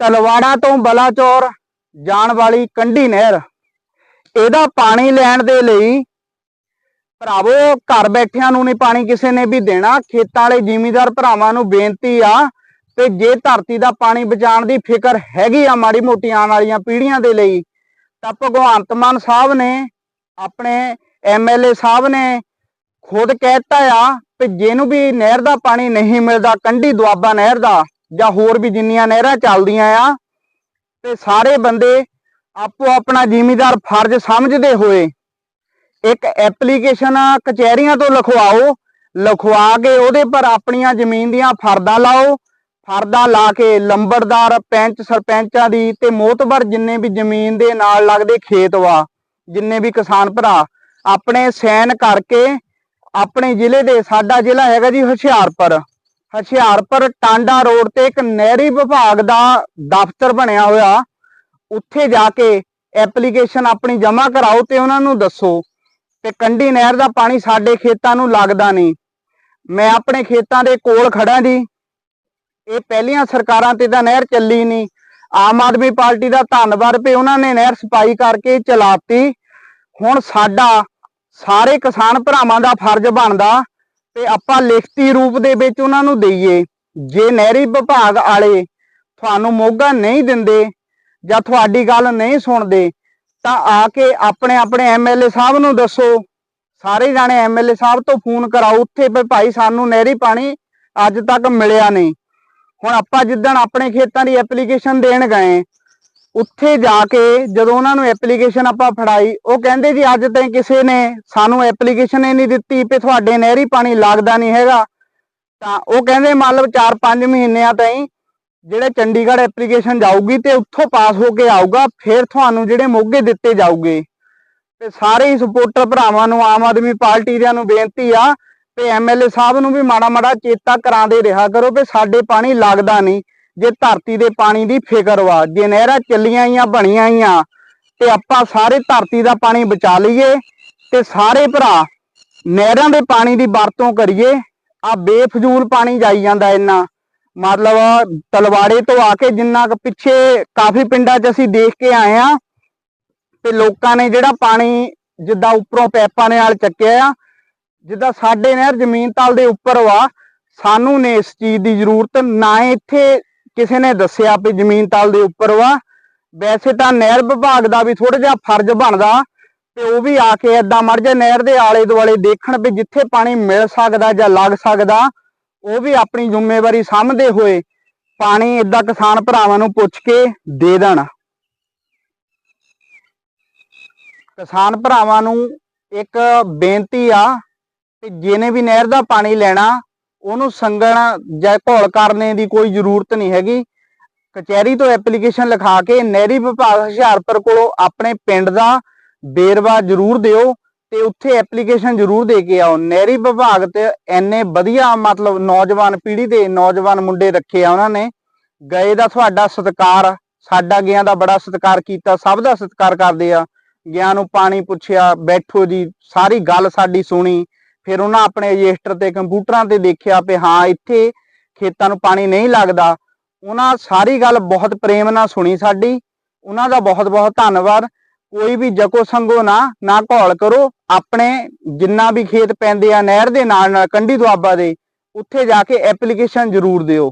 ਤਲਵਾੜਾ ਤੋਂ ਬਲਾਚੌਰ ਜਾਣ ਵਾਲੀ ਕੰਢੀ ਨਹਿਰ। ਇਹਦਾ ਪਾਣੀ ਲੈਣ ਦੇ ਲਈ ਭਰਾਵੋ, ਘਰ ਬੈਠਿਆਂ ਨੂੰ ਨਹੀਂ ਪਾਣੀ ਕਿਸੇ ਨੇ ਵੀ ਦੇਣਾ। ਖੇਤਾਂ ਵਾਲੇ ਜ਼ਿਮੀਂਦਾਰ ਭਰਾਵਾਂ ਨੂੰ ਬੇਨਤੀ ਆ ਤੇ ਜੇ ਧਰਤੀ ਦਾ ਪਾਣੀ ਬਚਾਉਣ ਦੀ ਫਿਕਰ ਹੈਗੀ ਆ ਮਾੜੀ ਮੋਟੀ ਆਉਣ ਵਾਲੀਆਂ ਪੀੜ੍ਹੀਆਂ ਦੇ ਲਈ, ਤਾਂ ਭਗਵੰਤ ਮਾਨ ਸਾਹਿਬ ਨੇ, ਆਪਣੇ ਐਮਐਲਏ ਸਾਹਿਬ ਨੇ ਖੁਦ ਕਹਿਤਾ ਆ ਕਿ ਜਿਹਨੂੰ ਵੀ ਨਹਿਰ ਦਾ ਪਾਣੀ ਨਹੀਂ ਮਿਲਦਾ, ਕੰਢੀ ਦੁਆਬਾ ਨਹਿਰ ਦਾ ਜਾਂ ਹੋਰ ਵੀ ਜਿੰਨੀਆਂ ਨਹਿਰਾਂ ਚੱਲਦੀਆਂ ਆ, ਤੇ ਸਾਰੇ ਬੰਦੇ ਆਪੋ ਆਪਣਾ ਜ਼ਿਮੀਦਾਰ ਫਰਜ਼ ਸਮਝਦੇ ਹੋਏ ਇੱਕ ਐਪਲੀਕੇਸ਼ਨ ਕਚਹਿਰੀਆਂ ਤੋਂ ਲਿਖਵਾਓ, ਲਿਖਵਾ ਕੇ ਉਹਦੇ ਪਰ ਆਪਣੀਆਂ ਜ਼ਮੀਨ ਦੀਆਂ ਫਰਦਾਂ ਲਾਓ, ਫਰਦਾ ਲਾ ਕੇ ਲੰਬੜਦਾਰ, ਪੈਂਚ ਸਰਪੰਚਾਂ ਦੀ ਤੇ ਮੋਤਬਰ ਜਿੰਨੇ ਵੀ ਜ਼ਮੀਨ ਦੇ ਨਾਲ ਲੱਗਦੇ ਖੇਤ ਵਾ, ਜਿੰਨੇ ਵੀ ਕਿਸਾਨ ਭਰਾ, ਆਪਣੇ ਸੈਨ ਕਰਕੇ ਆਪਣੇ ਜ਼ਿਲ੍ਹੇ ਦੇ ਸਾਡਾ ਜ਼ਿਲ੍ਹਾ ਹੈਗਾ ਜੀ ਹੁਸ਼ਿਆਰਪੁਰ। ਹੁਸ਼ਿਆਰਪੁਰ ਟਾਂਡਾ ਰੋਡ ਤੇ ਇੱਕ ਨਹਿਰੀ ਵਿਭਾਗ ਦਾ ਦਫ਼ਤਰ ਬਣਿਆ ਹੋਇਆ। ਉੱਥੇ ਜਾ ਕੇ ਐਪਲੀਕੇਸ਼ਨ ਆਪਣੀ ਜਮ੍ਹਾਂ ਕਰਾਓ ਤੇ ਉਹਨਾਂ ਨੂੰ ਦੱਸੋ ਤੇ ਕੰਢੀ ਨਹਿਰ ਦਾ ਪਾਣੀ ਸਾਡੇ ਖੇਤਾਂ ਨੂੰ ਲੱਗਦਾ ਨਹੀਂ। ਮੈਂ ਆਪਣੇ ਖੇਤਾਂ ਦੇ ਕੋਲ ਖੜਾ ਜੀ। ਇਹ ਪਹਿਲੀਆਂ ਸਰਕਾਰਾਂ ਤੇ ਤਾਂ ਨਹਿਰ ਚੱਲੀ ਨਹੀਂ। ਆਮ ਆਦਮੀ ਪਾਰਟੀ ਦਾ ਧੰਨਵਾਦ ਵੀ ਉਹਨਾਂ ਨੇ ਨਹਿਰ ਸਪਾਈ ਕਰਕੇ ਚਲਾਤੀ। ਹੁਣ ਸਾਡਾ ਸਾਰੇ ਕਿਸਾਨ ਭਰਾਵਾਂ ਦਾ ਫਰਜ਼ ਬਣਦਾ ਤੇ ਆਪਾਂ ਲਿਖਤੀ ਰੂਪ ਦੇ ਵਿੱਚ ਉਹਨਾਂ ਨੂੰ ਦਈਏ। ਜੇ ਨਹਿਰੀ ਵਿਭਾਗ ਵਾਲੇ ਤੁਹਾਨੂੰ ਮੋਗਾ ਨਹੀਂ ਦਿੰਦੇ ਜਾਂ ਤੁਹਾਡੀ ਗੱਲ ਨਹੀਂ ਸੁਣਦੇ, ਤਾਂ ਆ ਕੇ ਆਪਣੇ ਆਪਣੇ ਐਮਐਲਏ ਸਾਹਿਬ ਨੂੰ ਦੱਸੋ। ਸਾਰੇ ਜਾਣੇ ਐਮਐਲਏ ਸਾਹਿਬ ਤੋਂ ਫੋਨ ਕਰਾਓ, ਉੱਥੇ ਵੀ ਭਾਈ ਸਾਨੂੰ ਨਹਿਰੀ ਪਾਣੀ ਅੱਜ ਤੱਕ ਮਿਲਿਆ ਨਹੀਂ। ਹੁਣ ਆਪਾਂ ਜਿੱਦਣ ਆਪਣੇ ਖੇਤਾਂ ਦੀ ਐਪਲੀਕੇਸ਼ਨ ਦੇਣ ਗਏ ਉੱਥੇ ਜਾ ਕੇ ਜਦੋਂ ਉਹਨਾਂ ਨੂੰ ਐਪਲੀਕੇਸ਼ਨ ਆਪਾਂ ਫੜਾਈ, ਉਹ ਕਹਿੰਦੇ ਜੀ ਅੱਜ ਤਾਈਂ ਕਿਸੇ ਨੇ ਸਾਨੂੰ ਐਪਲੀਕੇਸ਼ਨ ਹੀ ਨਹੀਂ ਦਿੱਤੀ, ਵੀ ਤੁਹਾਡੇ ਨਹਿਰੀ ਪਾਣੀ ਲੱਗਦਾ ਨਹੀਂ ਹੈਗਾ। ਤਾਂ ਉਹ ਕਹਿੰਦੇ ਮੰਨ ਲਓ 4-5 ਮਹੀਨਿਆਂ ਤਾਈਂ ਜਿਹੜੇ ਚੰਡੀਗੜ੍ਹ ਐਪਲੀਕੇਸ਼ਨ ਜਾਊਗੀ ਤੇ ਉੱਥੋਂ ਪਾਸ ਹੋ ਕੇ ਆਊਗਾ, ਫਿਰ ਤੁਹਾਨੂੰ ਜਿਹੜੇ ਮੋਗੇ ਦਿੱਤੇ ਜਾਊਗੇ। ਤੇ ਸਾਰੇ ਹੀ ਸਪੋਰਟਰ ਭਰਾਵਾਂ ਨੂੰ, ਆਮ ਆਦਮੀ ਪਾਰਟੀ ਦਿਆਂ ਨੂੰ ਬੇਨਤੀ ਆ ਤੇ ਐਮਐਲਏ ਸਾਹਿਬ ਨੂੰ ਵੀ ਮਾੜਾ ਮਾੜਾ ਚੇਤਾ ਕਰਾਉਂਦੇ ਰਿਹਾ ਕਰੋ ਕਿ ਸਾਡੇ ਪਾਣੀ ਲੱਗਦਾ ਨਹੀਂ। ਜੇ ਧਰਤੀ ਦੇ ਪਾਣੀ ਦੀ ਫਿਕਰ ਵਾ, ਜੇ ਨਹਿਰਾਂ ਚੱਲੀਆਂ ਆਈਆਂ, ਬਣੀਆਂ ਆਈਆਂ, ਤੇ ਆਪਾਂ ਸਾਰੇ ਧਰਤੀ ਦਾ ਪਾਣੀ ਬਚਾ ਲਈਏ ਤੇ ਸਾਰੇ ਭਰਾ ਨਹਿਰਾਂ ਦੇ ਪਾਣੀ ਦੀ ਵਰਤੋਂ ਕਰੀਏ, ਆ ਬੇਫਜ਼ੂਲ ਪਾਣੀ ਜਾਈ ਜਾਂਦਾ ਇੰਨਾ। ਮਤਲਬ ਤਲਵਾੜੇ ਤੋਂ ਆ ਕੇ ਜਿੰਨਾ ਕੁ ਪਿੱਛੇ ਕਾਫੀ ਪਿੰਡਾਂ 'ਚ ਅਸੀਂ ਦੇਖ ਕੇ ਆਏ ਆ ਤੇ ਲੋਕਾਂ ਨੇ ਜਿਹੜਾ ਪਾਣੀ ਜਿੱਦਾਂ ਉੱਪਰੋਂ ਪੈਪਾਂ ਦੇ ਨਾਲ ਚੱਕਿਆ ਆ, ਜਿੱਦਾਂ ਸਾਡੇ ਨਹਿਰ ਜ਼ਮੀਨ ਤਲ ਦੇ ਉੱਪਰ ਵਾ, ਸਾਨੂੰ ਨੇ ਇਸ ਚੀਜ਼ ਦੀ ਜ਼ਰੂਰਤ ਨਾ ਇੱਥੇ ਕਿਸੇ ਨੇ ਦੱਸਿਆ ਵੀ ਜ਼ਮੀਨ ਤਲ ਦੇ ਉੱਪਰ ਵਾ। ਵੈਸੇ ਤਾਂ ਨਹਿਰ ਵਿਭਾਗ ਦਾ ਵੀ ਥੋੜਾ ਜਿਹਾ ਫਰਜ਼ ਬਣਦਾ, ਤੇ ਉਹ ਵੀ ਆ ਕੇ ਏਦਾਂ ਮੜ ਜਾ ਨਹਿਰ ਦੇ ਆਲੇ ਦੁਆਲੇ ਦੇਖਣ ਵੀ ਜਿੱਥੇ ਪਾਣੀ ਮਿਲ ਸਕਦਾ ਜਾਂ ਲੱਗ ਸਕਦਾ, ਉਹ ਵੀ ਆਪਣੀ ਜ਼ਿੰਮੇਵਾਰੀ ਸਮਝਦੇ ਹੋਏ ਪਾਣੀ ਏਦਾਂ ਕਿਸਾਨ ਭਰਾਵਾਂ ਨੂੰ ਪੁੱਛ ਕੇ ਦੇ ਦੇਣ। ਕਿਸਾਨ ਭਰਾਵਾਂ ਨੂੰ ਇੱਕ ਬੇਨਤੀ ਆ, ਕਿ ਜਿਹਨੇ ਵੀ ਨਹਿਰ ਦਾ ਪਾਣੀ ਲੈਣਾ ਉਹਨੂੰ ਸੰਗਣ ਜਾਂ ਘੋਲ ਕਰਨੇ ਦੀ ਕੋਈ ਜ਼ਰੂਰਤ ਨਹੀਂ ਹੈਗੀ। ਕਚਹਿਰੀ ਤੋਂ ਐਪਲੀਕੇਸ਼ਨ ਲਿਖਾ ਕੇ ਨਹਿਰੀ ਵਿਭਾਗ ਹੁਸ਼ਿਆਰਪੁਰ ਕੋਲੋਂ ਆਪਣੇ ਪਿੰਡ ਦਾ ਬੇਰਵਾ ਜ਼ਰੂਰ ਦਿਓ ਤੇ ਉੱਥੇ ਐਪਲੀਕੇਸ਼ਨ ਜ਼ਰੂਰ ਦੇ ਕੇ ਆਓ। ਨਹਿਰੀ ਵਿਭਾਗ ਤੇ ਐਨੇ ਵਧੀਆ ਮਤਲਬ ਨੌਜਵਾਨ ਪੀੜ੍ਹੀ ਦੇ ਨੌਜਵਾਨ ਮੁੰਡੇ ਰੱਖੇ ਆ ਉਹਨਾਂ ਨੇ। ਗਏ ਦਾ ਤੁਹਾਡਾ ਸਤਿਕਾਰ, ਸਾਡਾ ਗਿਆ ਦਾ ਬੜਾ ਸਤਿਕਾਰ ਕੀਤਾ, ਸਭ ਦਾ ਸਤਿਕਾਰ ਕਰਦੇ ਆ। ਗਿਆ ਨੂੰ ਪਾਣੀ ਪੁੱਛਿਆ, ਬੈਠੋ ਜੀ, ਸਾਰੀ ਗੱਲ ਸਾਡੀ ਸੁਣੀ। ਫਿਰ ਉਹਨਾਂ ਆਪਣੇ ਰਜਿਸਟਰ ਤੇ ਕੰਪਿਊਟਰਾਂ ਤੇ ਦੇਖਿਆ ਵੀ ਹਾਂ, ਇੱਥੇ ਖੇਤਾਂ ਨੂੰ ਪਾਣੀ ਨਹੀਂ ਲੱਗਦਾ। ਉਹਨਾਂ ਸਾਰੀ ਗੱਲ ਬਹੁਤ ਪ੍ਰੇਮ ਨਾਲ ਸੁਣੀ ਸਾਡੀ। ਉਹਨਾਂ ਦਾ ਬਹੁਤ ਬਹੁਤ ਧੰਨਵਾਦ। ਕੋਈ ਵੀ ਜਕੋ ਸੰਗੋ ਨਾ ਨਾ ਘੋਲ ਕਰੋ। ਆਪਣੇ ਜਿੰਨਾ ਵੀ ਖੇਤ ਪੈਂਦੇ ਆ ਨਹਿਰ ਦੇ ਨਾਲ ਨਾਲ ਕੰਢੀ ਦੁਆਬਾ ਦੇ, ਉੱਥੇ ਜਾ ਕੇ ਐਪਲੀਕੇਸ਼ਨ ਜ਼ਰੂਰ ਦਿਓ।